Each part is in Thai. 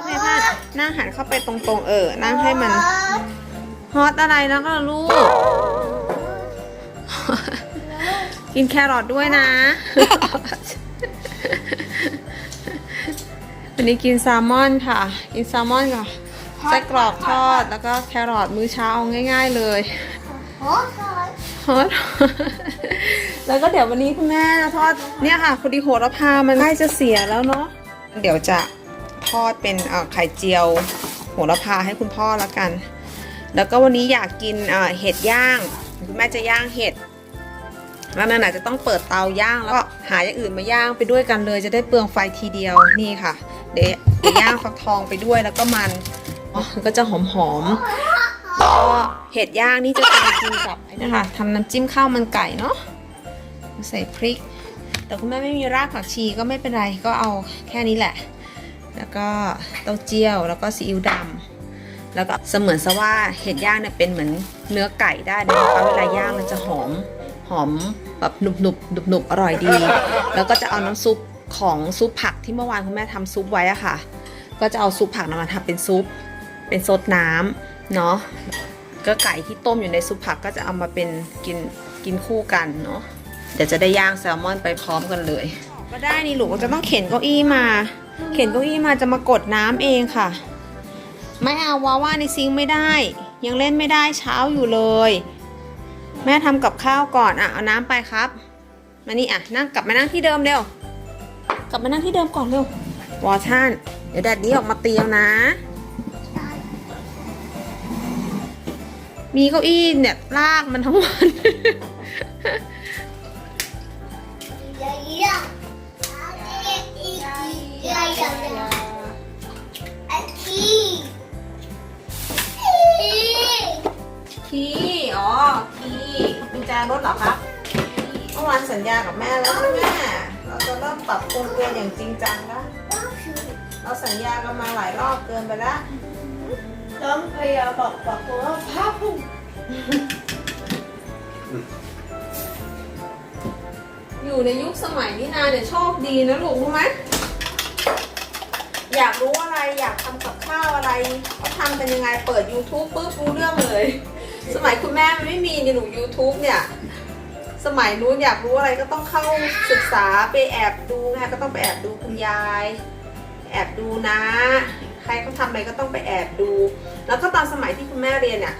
ดไงพัดนั่งหันเข้าไปตรงๆ เออ นั่งให้มัน ฮอตอะไรแล้วก็ลูก กินแครอทด้วยนะ วันนี้กินแซลมอนค่ะ กินแซลมอนกับไส้กรอบทอดแล้วก็แครอทมื้อเช้าง่าย ๆเลยฮอตแล้วก็เดี๋ยววันนี้คุณแม่จะทอดเนี่ยค่ะพอดีโหระพามันใกล้จะเสียแล้วเนาะเดี๋ยวจะ ทอดเป็นไข่เจียวโหระพาให้คุณพ่อแล้วกัน แล้วก็วันนี้อยากกินเห็ดย่างคุณแม่จะย่างเห็ดแล้วนั่นอาจจะต้องเปิดเตาย่างแล้วก็หาอย่างอื่นมาย่างไปด้วยกันเลย จะได้เปลืองไฟทีเดียวนี่ค่ะ เดี๋ยวย่างฟักทองไปด้วยแล้วก็มันก็จะหอมๆแล้วก็เห็ดย่างนี่จะทำกินกับนะคะทำน้ำจิ้มข้าวมันไก่เนาะใส่พริก แต่คุณแม่ไม่มีรากผักชีก็ไม่เป็นไรก็เอาแค่นี้แหละ แล้วก็เต้าเจี้ยวแล้วก็ซีอิ๊วดำแล้วก็เสมือนซะว่าเห็ดย่างเนี่ยเป็นเหมือนเนื้อไก่ได้นะคะเวลาย่างมันจะหอมหอมแบบหนุบหนุบหนุบหนุบอร่อยดี แล้วก็จะเอาน้ำซุปของซุปผักที่เมื่อวานคุณแม่ทำซุปไว้อะค่ะ ก็จะเอาซุปผักนั้นมาทำเป็นซุป เป็นซดน้ำเนาะก็ไก่ที่ต้มอยู่ในซุปผักก็จะเอามาเป็นกินกินคู่กันเนาะเดี๋ยวจะได้ย่างแซลมอนไปพร้อมกันเลย ก็ได้นี่ลูกจะต้องเข็นเก้าอี้มา เข็นเก้าอี้มาจะมากดน้ำเองค่ะ ไม่เอาว่าว่าในซิงไม่ได้ ยังเล่นไม่ได้เช้าอยู่เลย แม่ทำกับข้าวก่อนอะเอาน้ำไปครับมานี่อะนั่งกลับมานั่งที่เดิมเร็วกลับมานั่งที่เดิมก่อนเร็ววอชันเดี๋ยวแดดนี้ออกมาเตียวนะ มีเก้าอี้เนี่ยลากมันทั้งวัน สัญญากับแม่แล้วใช่ไหมเราจะเริ่มปรับปรุงตัวอย่างจริงจังแล้วเราสัญญากันมาหลายรอบเกินไปแล้วต้องพยายามบอกบอกว่าภาพพุ่งอยู่ในยุคสมัยนี้นาเนี่ยโชคดีนะลูกรู้ไหมอยากรู้อะไรอยากทำกับข้าวอะไรเขาทำเป็นยังไงเปิด YouTube ปุ๊บรู้เรื่องเลย สมัยคุณแม่มันไม่มีในหนู YouTube เนี่ย สมัยนู้นอยากรู้อะไรก็ต้องเข้าศึกษาไปแอบดูนะก็ต้องไปแอบดูคุณยาย แอบดูนะ ใครเขาทำอะไรก็ต้องไปแอบดู แล้วก็ตอนสมัยที่คุณแม่เรียนเนี่ย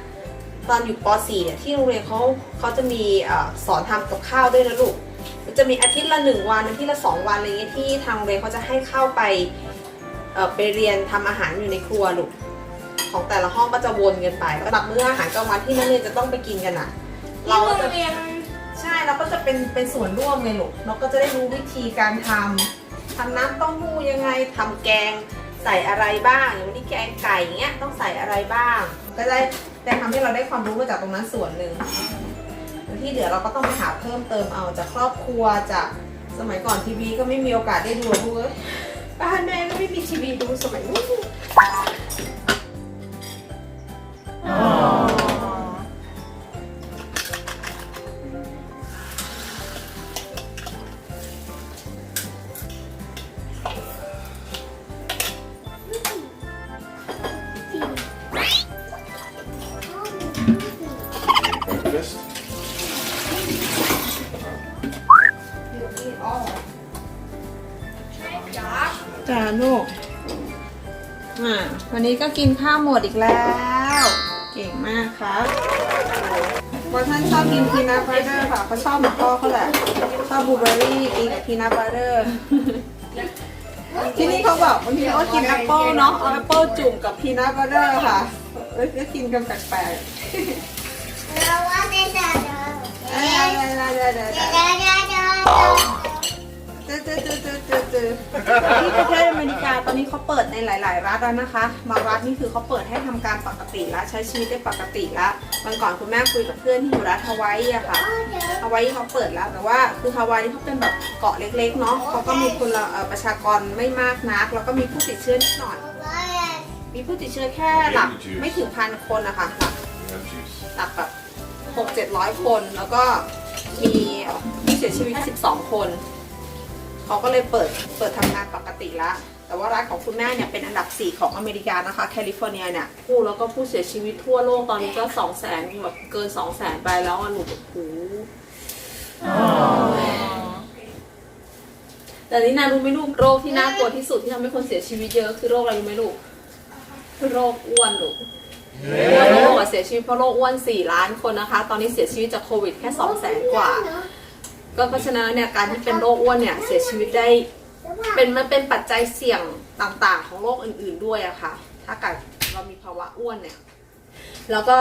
ตอนอยู่ป .4 เนี่ยที่โรงเรียนเขาเขาจะมีอสอนทำกับข้าวด้วยนะลูกมันจะมีอาทิตย์ละหนึ่งวันอาทิตย์ละสองวันอะไรเงี้ยที่ทางโรงเรียนเขาจะให้เข้าไปไปเรียนทำอาหารอยู่ในครัวลูกของแต่ละห้องก็จะวนกันไปแล้วตับมื้ออาหารกลางวันที่นักเรียนจะต้องไปกินกันอะ เราจะ ใช่เราก็จะเป็นเป็นส่วนร่วมไงลูกเราก็จะได้รู้วิธีการทำทำน้ำเต้าหู้ยังไงทำแกงใส่อะไรบ้างอย่างวันนี้แกงไก่อย่างเงี้ยต้องใส่อะไรบ้าง ก็ได้ได้ทำให้เราได้ความรู้มาจากตรงนั้นส่วนหนึ่งแล้วที่เหลือเราก็ต้องไปหาเพิ่มเติมเอาจากครอบครัวจากสมัยก่อนทีวีก็ไม่มีโอกาสได้ดูเอ้ยบ้านแม่ก็ไม่มีทีวีดูสมัยนู้น Breakfast? จ้าลูกอ่าวันนี้ก็กินข้าวหมดอีกแล้ว เก่งมากครับเพราะท่านชอบกินพีนัทบัตเตอร์ค่ะเขาชอบเหมือนพ่อเขาแหละ ชอบบลูเบอร์รี่กินกับพีนัทบัตเตอร์ ที่นี่เขาบอกบางทีเขาก็กินแอปเปิลเนาะเอาแอปเปิลจุ่มกับพีนัทบัตเตอร์ค่ะ เอ้ยก็กินกันแปลกๆ อ้ยได้ได้ได้ได้จ้าจ้าจ้อเจอเจอเจอเจอที่ประเทศอเมริกาตอนนี้เขาเปิดในหลาย ๆ รัฐแล้วนะคะบางรัฐนี่คือเขาเปิดให้ทำการปกติแล้วใช้ชีวิตได้ปกติแล้ววันก่อนคุณแม่คุยกับเพื่อนที่อยู่รัฐฮาวายอะค่ะ ฮาวายเขาเปิดแล้วแต่ว่าคือฮาวายนี่เขาเป็นแบบเกาะเล็กๆเนาะเขาก็มีคนละเอ่อประชากรไม่มากนัก แล้วก็มีผู้ติดเชื้อนิดหน่อยมีผู้ติดเชื้อแค่หลักไม่ถึงพันคนนะคะหลัก You have juice. หลักแบบ หกเจ็ดร้อยคน แล้วก็มีผู้เสียชีวิต12คน เขาก็เลยเปิดเปิดทำงานปกติละแต่ว่ารัฐของคุณแม่เนี่ยเป็นอันดับ 4 ของอเมริกานะคะ แคลิฟอร์เนียเนี่ยผู้แล้วก็ผู้เสียชีวิตทั่วโลกตอนนี้ก็สองแสนแบบเกินสองแสนไปแล้วอะหนูแบบโอ้โหแต่นี่นารู้ไหมลูกโรคที่น่ากลัวที่สุดที่ทำให้คนเสียชีวิตเยอะคือโรคอะไรรู้ไหมลูกคือโรคอ้วนลูก อ้วนโรคเสียชีวิตเพราะโรคอ้วนสี่ล้านคนนะคะ ตอนนี้เสียชีวิตจากโควิดแค่สองแสนกว่า ก็เพราะฉะนั้นเนี่ยการที่เป็นโรคอ้วนเนี่ยเสียชีวิตได้เป็นมันเป็นปัจจัยเสี่ยงต่างๆ ของโรคอื่น ๆด้วยอะค่ะ ถ้าเกิดเรามีภาวะอ้วนเนี่ย แล้วก็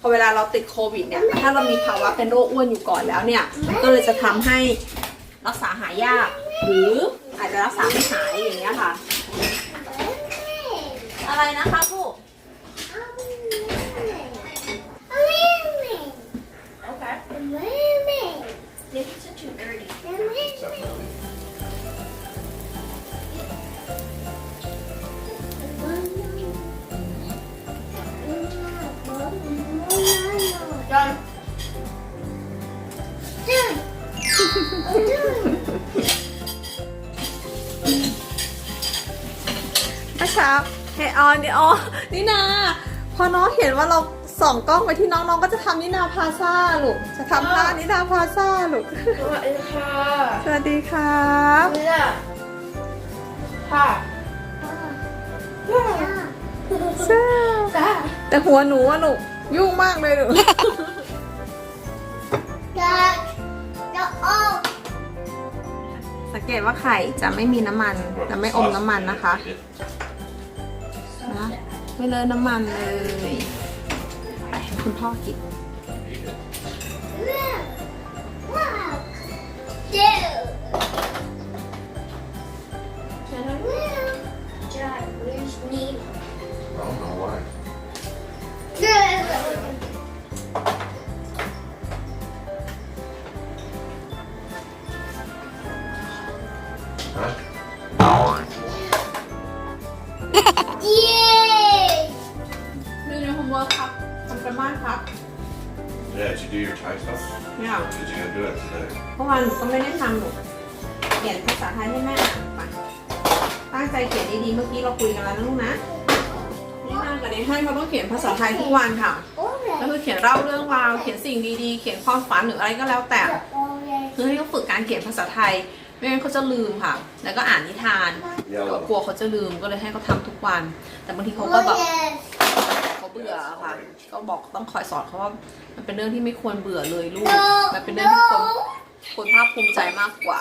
พอเวลาเราติดโควิดเนี่ย ถ้าเรามีภาวะเป็นโรคอ้วนอยู่ก่อนแล้วเนี่ย ก็เลยจะทำให้รักษาหายยาก หรืออาจจะรักษาไม่หายอย่างเงี้ยค่ะ อะไรนะคะลูก นะครับเฮออนเนี่ยอ๋อนี่นาพอน้องเห็นว่าเราส่องกล้องไปที่น้องน้องก็จะทำนินาพาซ่าลูกจะทำท่านินาพาซ่าลูกสวัสดีค่ะสวัสดีครับเนี่ยค่ะซ่าแต่หัวหนูอะลูกยุ่งมากเลยลูกจะจะออกสังเกตว่าไข่จะไม่มีน้ำมัน จะไม่อมน้ำมันนะคะนะ ไม่เลอะน้ำมันเลย ไปให้คุณพ่อกิน Yeah, did you do your Thai stuff? เนี่ย Did you gonna do it today? เมื่อวานหนูก็ไม่ได้ทำหนูเขียนภาษาไทยให้แม่อ่านไปตั้งใจเขียนดีๆ เมื่อกี้เราคุยกันแล้วนะลูกนะนี่นางกับในให้เขาต้องเขียนภาษาไทยทุกวันค่ะโอ้ยก็คือเขียนเล่าเรื่องราว เขียนสิ่งดีๆ เขียนความฝันหรืออะไรก็แล้วแต่โอ้ยคือให้เขาฝึกการเขียนภาษาไทย ไม่งั้นเขาจะลืมค่ะ แล้วก็อ่านนิทานก็กลัวเขาจะลืมก็เลยให้เขาทำทุกวัน แต่บางทีเขาก็แบบ เขาเบื่ออะค่ะ ก็บอกต้องคอยสอนเขาว่ามันเป็นเรื่องที่ไม่ควรเบื่อเลยลูก มันเป็นเรื่องที่ควรควรภาคภูมิใจมากกว่า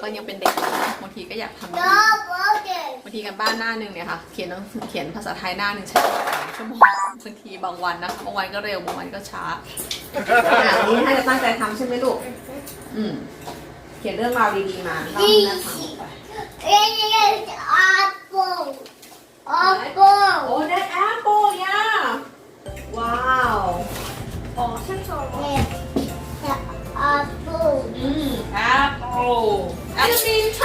ก็ยังเป็นเด็กอยู่บางทีก็อยากทำโอ้ดียบางทีกันบ้านหน้าหนึ่งเนี่ยค่ะ เขียนหนังสือเขียนภาษาไทยหน้าหนึ่งใช้เวลาสามชั่วโมงบางทีบางวันนะบางวันก็เร็วบางวันก็ช้าอะอันนี้ให้จะตั้งใจทำใช่ไหมลูก อืมเขียนเรื่องราวดีๆมาเล่าให้แม่ฟังไปเอ้ย เอ้ยแอปเปิ้ลแอปเปิ้ลโอ้ได้แอปเปิลย่าว้าวอ๋อใช่ชอบเนี่ยแอปเปิ้ลอืมแอปเปิลแอปเปิลไท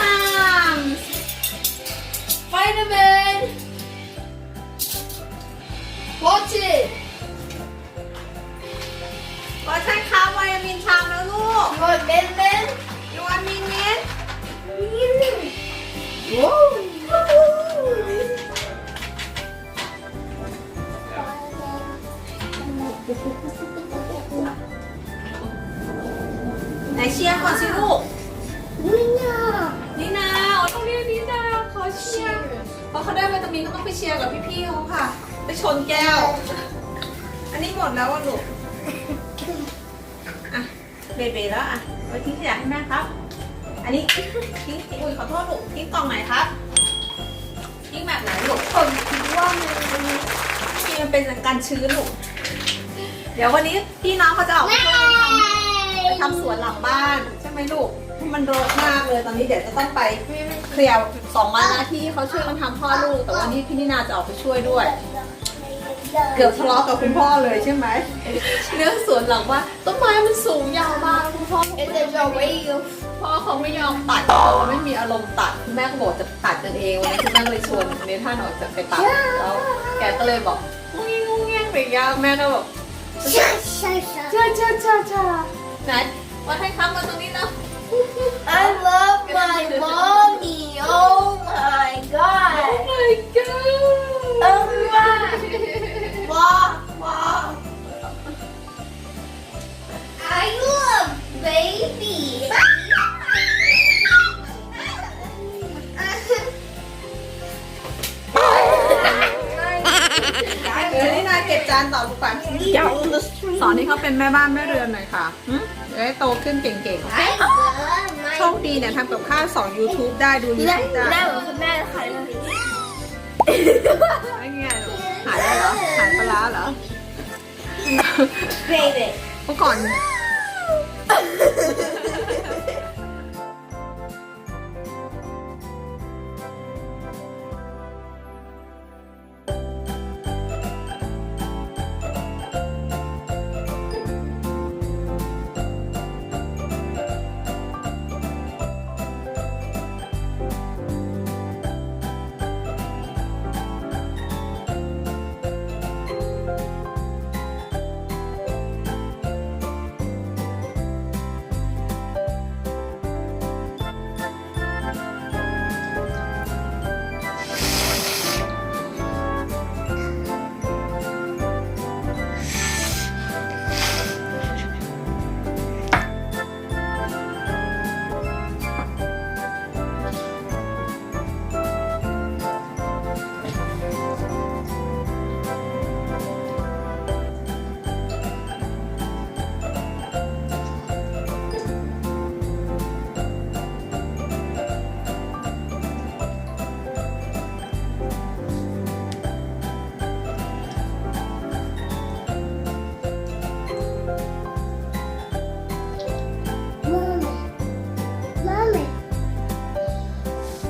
ม์ไฟเดอร์แมน watch it ว่าใช่ค่ะไวตามินชามแล้วลูกหมดเป็นเป็น you want me mint โอ้ ไหนเชียร์ก่อนสิลูก นี่น่ะนี่นาอ๋อต้องเรียกนี่นาขอเชียร์เพราะเขาได้วิตามินก็ต้องไปเชียร์กับพี่ๆเขาค่ะ ไปชนแก้ว อันนี้หมดแล้วอะลูก อะ เบเบแล้วอะไว้ทิ้งขยะให้แม่ครับ อันนี้ทิ้งอุ้ยขอโทษลูกทิ้งกล่องไหนครับทิ้งแบบไหนลูกผมคิดว่ามันที่มันเป็นการชื้นลูก เดี๋ยววันนี้พี่น้องเขาจะออกไปช่วยทำไปทำสวนหลังบ้าน ใช่ไหมลูกมันรกมากเลยตอนนี้เดี๋ยวจะต้องไปเคลียร์สองวันนะที่เขาช่วยกันทำพ่อลูก แต่วันนี้พี่นินาจะออกไปช่วยด้วย เกือบทะเลาะกับคุณพ่อเลยใช่ไหมเรื่องสวนหลังบ้าต้นไม้มันสูงยาวมากคุณพ่อเอเดอร์จอวีพ่อเขาไม่ยอมตัดเขาไม่มีอารมณ์ตัดคุณแม่ก็บอกจะตัดกันเองวันนี้คุณแม่เลยชวนเนท่านออกจะไปตัดแล้วแกก็เลยบอกงุ้งงิ้งงุ้งแงไปยางเงี้ยแม่ก็บอก ใช่ใช่ใช่จ้าจ้าจ้าจ้าไหนมาให้ครับมาตรงนี้นะ I love my mommy. Oh my god. my god แม่บ้านแม่เรือนหน่อยค่ะหึเดี๋ยวให้โตขึ้นเก่งๆโอเค I love my โชคดีเนี่ยทำกับข้าวสอน YouTube ได้ดู YouTube ได้แม่เหมือนคุณแม่ค่ะไม่ไงหรอกหายได้เหรอหายปลาร้าเหรอ baby เมื่อก่อน